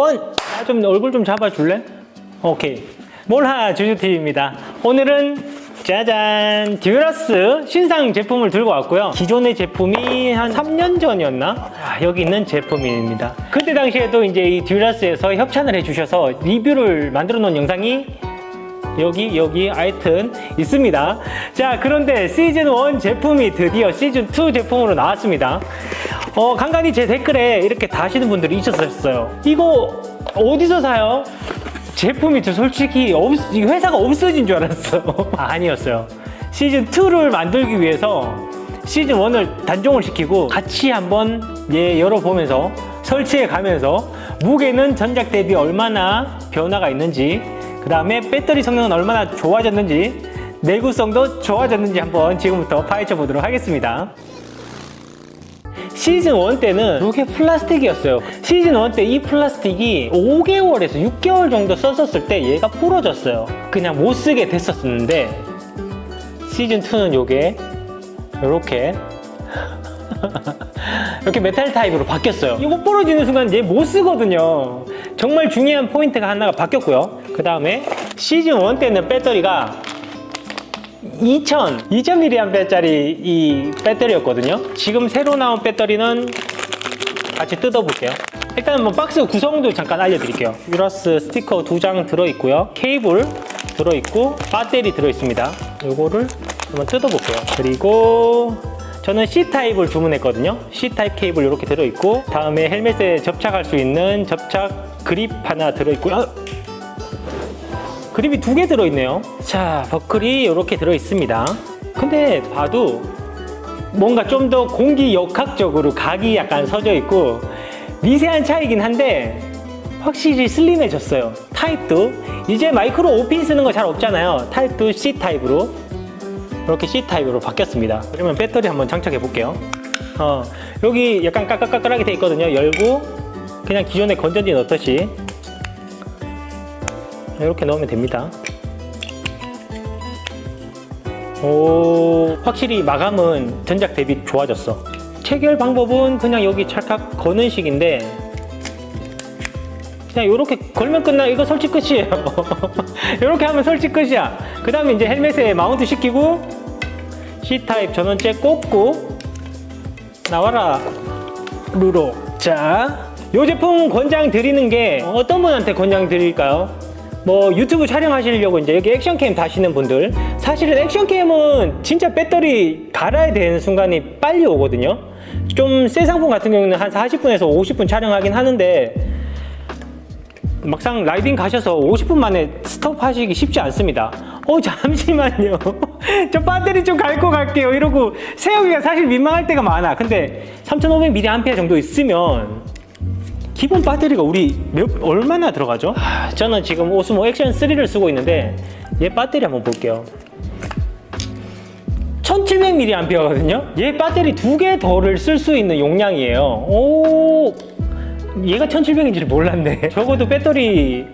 아, 좀 얼굴 좀 잡아줄래? 오케이. 몰하 주주TV입니다. 오늘은 짜잔. 듀러스 신상 제품을 들고 왔고요. 기존의 제품이 한 3년 전이었나? 아, 여기 있는 제품입니다. 그때 당시에도 이제 이 듀러스에서 협찬을 해주셔서 리뷰를 만들어 놓은 영상이 여기 여기 하여튼 있습니다. 자 그런데 시즌 1 제품이 드디어 시즌 2 제품으로 나왔습니다 어 간간히 제 댓글에 이렇게 다시는 분들이 있었어요. 이거 어디서 사요? 제품이 저 솔직히 없, 이 회사가 없어진 줄 알았어. 아, 아니었어요. 시즌 2를 만들기 위해서 시즌 1을 단종을 시키고 같이 한번 예 열어보면서 설치해 가면서 무게는 전작 대비 얼마나 변화가 있는지 그 다음에 배터리 성능은 얼마나 좋아졌는지 내구성도 좋아졌는지 한번 지금부터 파헤쳐 보도록 하겠습니다 시즌 1 때는 이게 플라스틱이었어요. 시즌 1 때 이 플라스틱이 5개월에서 6개월 정도 썼었을 때 얘가 부러졌어요. 그냥 못 쓰게 됐었는데 시즌 2는 요게 요렇게 이렇게 메탈 타입으로 바뀌었어요. 이거 부러지는 순간 얘 못 쓰거든요. 정말 중요한 포인트가 하나가 바뀌었고요. 그 다음에 시즌 1 때는 배터리가 2000, 2000mAh짜리 이 배터리였거든요. 지금 새로 나온 배터리는 같이 뜯어볼게요. 일단 뭐 박스 구성도 잠깐 알려드릴게요. 유라스 스티커 두 장 들어있고요. 케이블 들어있고 배터리 들어있습니다. 요거를 한번 뜯어볼게요. 그리고 저는 C타입을 주문했거든요. C타입 케이블 이렇게 들어있고 다음에 헬멧에 접착할 수 있는 접착 그립 하나 들어있고요 그립이 두 개 들어있네요. 자 버클이 이렇게 들어있습니다. 근데 봐도 뭔가 좀 더 공기 역학적으로 각이 약간 서져 있고 미세한 차이긴 한데 확실히 슬림해졌어요. 타입도. 이제 마이크로 5핀 쓰는 거 잘 없잖아요. 타입도 C 타입으로. 이렇게 C 타입으로 바뀌었습니다. 그러면 배터리 한번 장착해 볼게요. 어, 여기 약간 까끌까끌하게 돼 있거든요. 열고 그냥 기존에 건전지 넣듯이 이렇게 넣으면 됩니다. 오 확실히 마감은 전작 대비 좋아졌어. 체결 방법은 그냥 여기 찰칵 거는 식인데 그냥 이렇게 걸면 끝나. 이거 설치 끝이에요. 이렇게 하면 설치 끝이야. 그 다음에 이제 헬멧에 마운트 시키고 C타입 전원재 꽂고 나와라. 루로. 자, 이 제품 권장 드리는 게 어떤 분한테 권장 드릴까요? 뭐 유튜브 촬영하시려고 이제 여기 액션캠 다시는 분들. 사실은 액션캠은 진짜 배터리 갈아야 되는 순간이 빨리 오거든요. 좀 새 상품 같은 경우는 한 40분에서 50분 촬영하긴 하는데 막상 라이딩 가셔서 50분 만에 스톱 하시기 쉽지 않습니다. 어 잠시만요. 저 배터리 좀 갈고 갈게요. 이러고 세우기가 사실 민망할 때가 많아. 근데 3500mAh 정도 있으면 기본 배터리가 우리 몇 얼마나 들어가죠? 하, 저는 지금 오스모 액션 3를 쓰고 있는데 얘 배터리 한번 볼게요. 1700mAh거든요. 얘 배터리 두 개 더를 쓸 수 있는 용량이에요. 오, 얘가 1700인지를 몰랐네. 적어도 배터리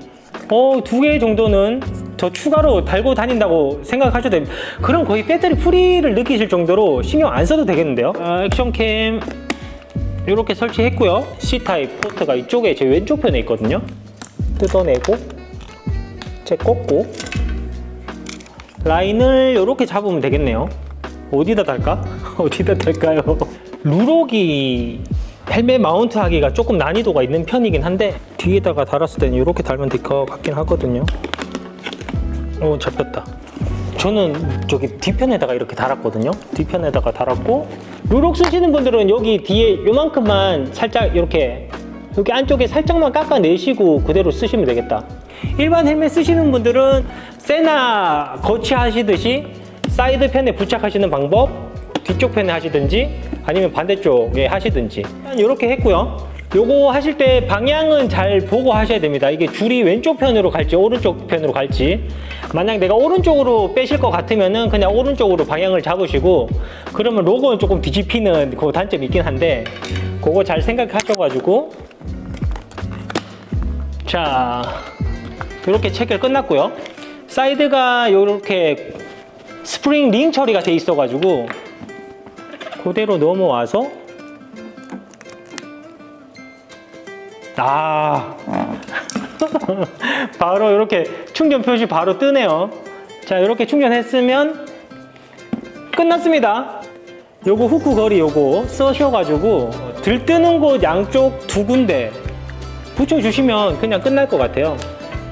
어, 두 개 정도는 더 추가로 달고 다닌다고 생각하셔도 됩니다. 그럼 거의 배터리 프리를 느끼실 정도로 신경 안 써도 되겠는데요? 아, 액션캠 이렇게 설치했고요. C타입 포트가 이쪽에 제 왼쪽 편에 있거든요. 뜯어내고 제 꽂고 라인을 이렇게 잡으면 되겠네요. 어디다 달까? 어디다 달까요? 루록이 헬멧 마운트 하기가 조금 난이도가 있는 편이긴 한데 뒤에다가 달았을 때는 이렇게 달면 될 것 같긴 하거든요. 오 잡혔다. 저는 저기 뒤편에다가 이렇게 달았거든요. 뒤편에다가 달았고 루록 쓰시는 분들은 여기 뒤에 요만큼만 살짝 이렇게 여기 안쪽에 살짝만 깎아내시고 그대로 쓰시면 되겠다. 일반 헬멧 쓰시는 분들은 세나 거치하시듯이 사이드 편에 부착하시는 방법 뒤쪽 편에 하시든지 아니면 반대쪽에 하시든지 이렇게 했고요. 요거 하실 때 방향은 잘 보고 하셔야 됩니다. 이게 줄이 왼쪽 편으로 갈지 오른쪽 편으로 갈지 만약 내가 오른쪽으로 빼실 것 같으면은 그냥 오른쪽으로 방향을 잡으시고 그러면 로고는 조금 뒤집히는 그 단점이 있긴 한데 그거 잘 생각하셔가지고 자 이렇게 체결 끝났고요. 사이드가 이렇게 스프링 링 처리가 돼 있어 가지고 그대로 넘어와서 아. 바로 이렇게 충전 표시 바로 뜨네요. 자, 이렇게 충전했으면 끝났습니다. 요거 후크 거리 요거 써셔가지고 들뜨는 곳 양쪽 두 군데 붙여주시면 그냥 끝날 것 같아요.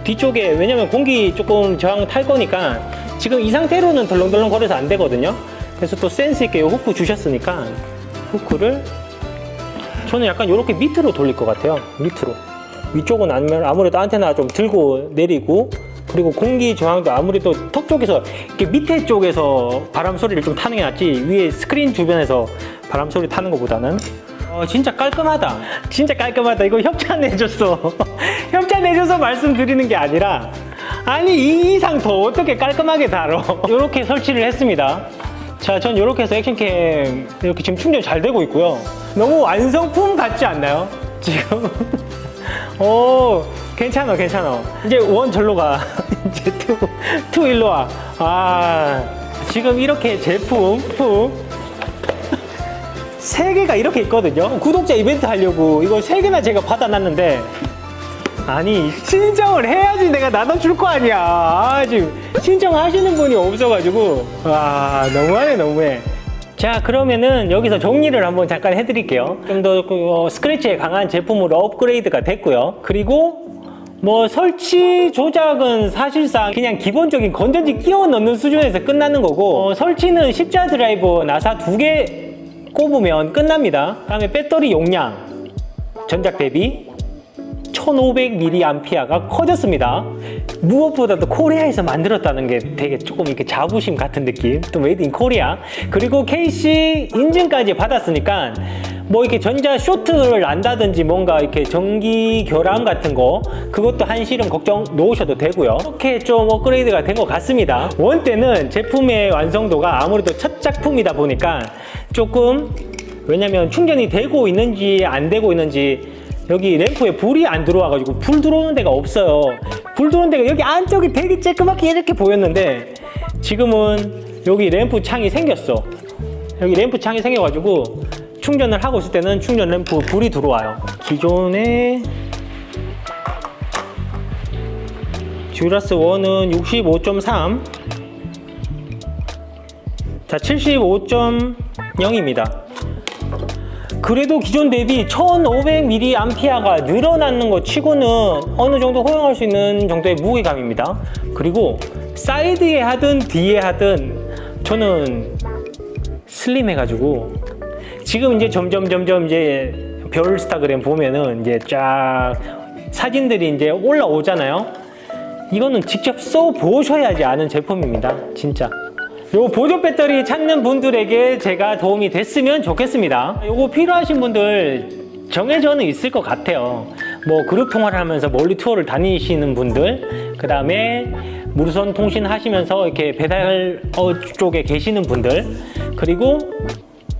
뒤쪽에 왜냐면 공기 조금 저항 탈 거니까 지금 이 상태로는 덜렁덜렁 거려서 안 되거든요. 그래서 또 센스 있게 요 후크 주셨으니까 후크를 저는 약간 이렇게 밑으로 돌릴 것 같아요. 밑으로. 위쪽은 아니면 아무래도 안테나 좀 들고 내리고 그리고 공기 저항도 아무래도 턱 쪽에서 이렇게 밑에 쪽에서 바람 소리를 좀 타는 게 낫지 위에 스크린 주변에서 바람 소리 타는 것보다는 어, 진짜 깔끔하다. 진짜 깔끔하다. 이거 협찬해줬어. 협찬해줘서 말씀드리는 게 아니라 아니 이 이상 더 어떻게 깔끔하게 다뤄. 이렇게 설치를 했습니다. 자, 전 이렇게 해서 액션캠 이렇게 지금 충전 잘 되고 있고요. 너무 완성품 같지 않나요? 지금. 오, 괜찮아, 괜찮아. 이제 원 절로 가. 이제 투, 투 일로 와. 아, 지금 이렇게 제품, 품. 세 개가 이렇게 있거든요. 구독자 이벤트 하려고 이거 세 개나 제가 받아놨는데 아니 신청을 해야지 내가 나눠줄 거 아니야. 아, 지금 신청하시는 분이 없어가지고 와 너무하네 너무해. 자 그러면은 여기서 정리를 한번 잠깐 해드릴게요. 좀더 어, 스크래치에 강한 제품으로 업그레이드가 됐고요. 그리고 뭐 설치 조작은 사실상 그냥 기본적인 건전지 끼워 넣는 수준에서 끝나는 거고 어, 설치는 십자 드라이버 나사 두 개 꼽으면 끝납니다. 다음에 배터리 용량 전작 대비 1500mAh가 커졌습니다. 무엇보다도 코리아에서 만들었다는 게 되게 조금 이렇게 자부심 같은 느낌. 또 메이드 인 코리아. 그리고 KC 인증까지 받았으니까 뭐 이렇게 전자 쇼트를 난다든지 뭔가 이렇게 전기 결함 같은 거 그것도 한실은 걱정 놓으셔도 되고요. 이렇게 좀 업그레이드가 된 것 같습니다. 원 때는 제품의 완성도가 아무래도 첫 작품이다 보니까 조금 왜냐면 충전이 되고 있는지 안 되고 있는지 여기 램프에 불이 안 들어와가지고 불 들어오는 데가 없어요. 불 들어오는 데가 여기 안쪽이 되게 쬐끄맣게 이렇게 보였는데 지금은 여기 램프 창이 생겼어. 여기 램프 창이 생겨가지고 충전을 하고 있을 때는 충전 램프 불이 들어와요. 기존에 듀라스 1은 65.3 자, 75.0입니다. 그래도 기존 대비 1500mAh가 늘어나는 것 치고는 어느 정도 허용할 수 있는 정도의 무게감입니다. 그리고 사이드에 하든 뒤에 하든 저는 슬림 해가지고 지금 이제 점점 점점 이제 별스타그램 보면은 이제 쫙 사진들이 이제 올라오잖아요. 이거는 직접 써 보셔야지 아는 제품입니다. 진짜. 요 보조 배터리 찾는 분들에게 제가 도움이 됐으면 좋겠습니다. 요거 필요하신 분들 정해져는 있을 것 같아요. 뭐 그룹 통화를 하면서 멀리 투어를 다니시는 분들, 그 다음에 무선 통신 하시면서 이렇게 배달 어, 쪽에 계시는 분들, 그리고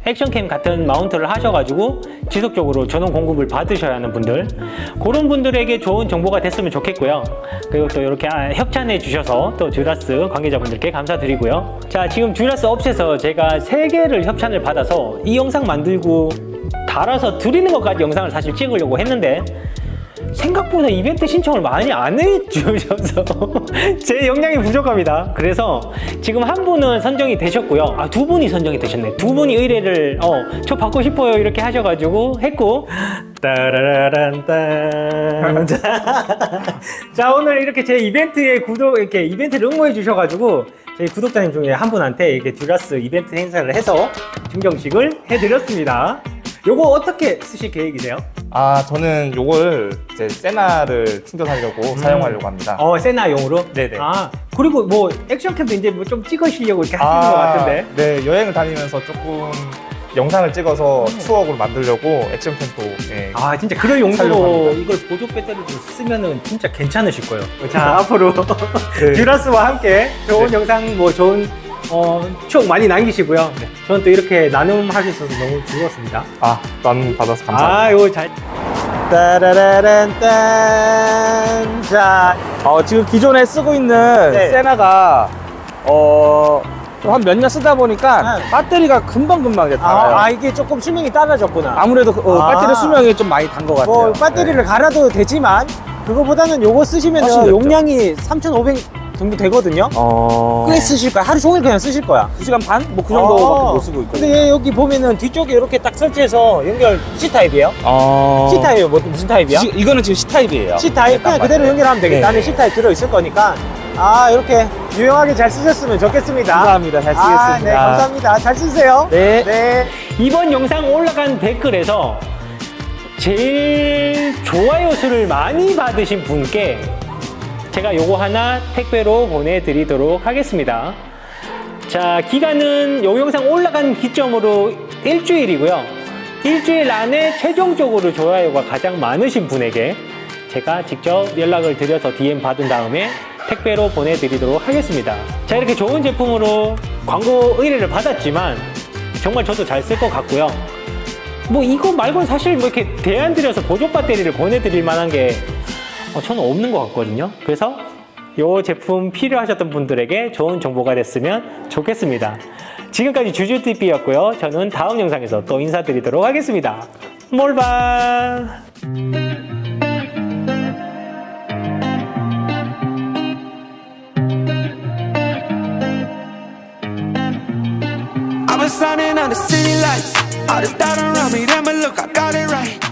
액션캠 같은 마운트를 하셔가지고 지속적으로 전원 공급을 받으셔야 하는 분들 그런 분들에게 좋은 정보가 됐으면 좋겠고요. 그리고 또 이렇게 아, 협찬해 주셔서 또 듀라스 관계자분들께 감사드리고요. 자 지금 듀라스 업체에서 제가 세개를 협찬을 받아서 이 영상 만들고 달아서 드리는 것까지 영상을 사실 찍으려고 했는데 생각보다 이벤트 신청을 많이 안 해주셔서 제 역량이 부족합니다. 그래서 지금 한 분은 선정이 되셨고요. 아, 두 분이 선정이 되셨네. 두 분이 의뢰를, 어, 저 받고 싶어요. 이렇게 하셔가지고 했고. 따라란딴. 자, 오늘 이렇게 제 이벤트에 구독, 이렇게 이벤트를 응모해 주셔가지고 저희 구독자님 중에 한 분한테 이렇게 듀라스 이벤트 행사를 해서 증정식을 해드렸습니다. 요거 어떻게 쓰실 계획이세요? 아 저는 요걸 이제 세나를 충전하려고 사용하려고 합니다. 어, 세나용으로? 네네. 아, 그리고 뭐 액션캠도 이제 뭐 좀 찍으시려고 이렇게 하시는 것 같은데. 네 여행을 다니면서 조금 영상을 찍어서 추억으로 만들려고 액션 캠도 네. 아, 진짜 그럴 용도로 살려고 이걸 보조 배터리로 쓰면은 진짜 괜찮으실 거예요. 자, 앞으로 듀라스와 함께 좋은 네. 영상, 뭐 좋은 어, 추억 많이 남기시고요. 저는 또 이렇게 나눔 할 수 있어서 너무 즐거웠습니다. 아 나눔 받아서 감사합니다. 아, 이거 잘. 따라라란 딴. 자, 어, 지금 기존에 쓰고 있는 네. 세나가 어, 한 몇 년 쓰다 보니까 네. 배터리가 금방금방 이제 아, 닳아요. 아, 이게 조금 수명이 떨어졌구나. 아무래도 그, 어, 아. 배터리 수명이 좀 많이 단 것 같아요. 뭐 배터리를 갈아도 되지만 그거보다는 요거 쓰시면 훨씬 낫죠. 용량이 3,500 정도 되거든요. 어... 꽤 쓰실 거야. 하루 종일 그냥 쓰실 거야. 2시간 반? 뭐 그 정도밖에 아, 못 쓰고 있거든요. 근데 얘 여기 보면은 뒤쪽에 이렇게 딱 설치해서 연결 C 타입이에요. 어... C 타입이 뭐 무슨 타입이야? 지- 이거는 지금 C타입이에요. C 타입 그냥 그대로 연결하면 되겠다. 네. 안에 C 타입 들어 있을 거니까 아 이렇게 유용하게 잘 쓰셨으면 좋겠습니다. 감사합니다. 잘 쓰겠습니다. 아, 네 감사합니다. 잘 쓰세요. 네. 네. 이번 영상 올라간 댓글에서 제일 좋아요 수를 많이 받으신 분께 제가 요거 하나 택배로 보내드리도록 하겠습니다. 자, 기간은 요 영상 올라간 기점으로 일주일이고요. 일주일 안에 최종적으로 좋아요가 가장 많으신 분에게 제가 직접 연락을 드려서 DM 받은 다음에 택배로 보내드리도록 하겠습니다. 자, 이렇게 좋은 제품으로 광고 의뢰를 받았지만 정말 저도 잘 쓸 것 같고요. 뭐 이거 말고는 사실 뭐 이렇게 대안 드려서 보조 배터리를 보내드릴 만한 게 어, 저는 없는 것 같거든요. 그래서 이 제품 필요하셨던 분들에게 좋은 정보가 됐으면 좋겠습니다. 지금까지 주주TV였고요. 저는 다음 영상에서 또 인사드리도록 하겠습니다. 몰바! Was standing under city lights. All this doubt around me, then but look, I got it right.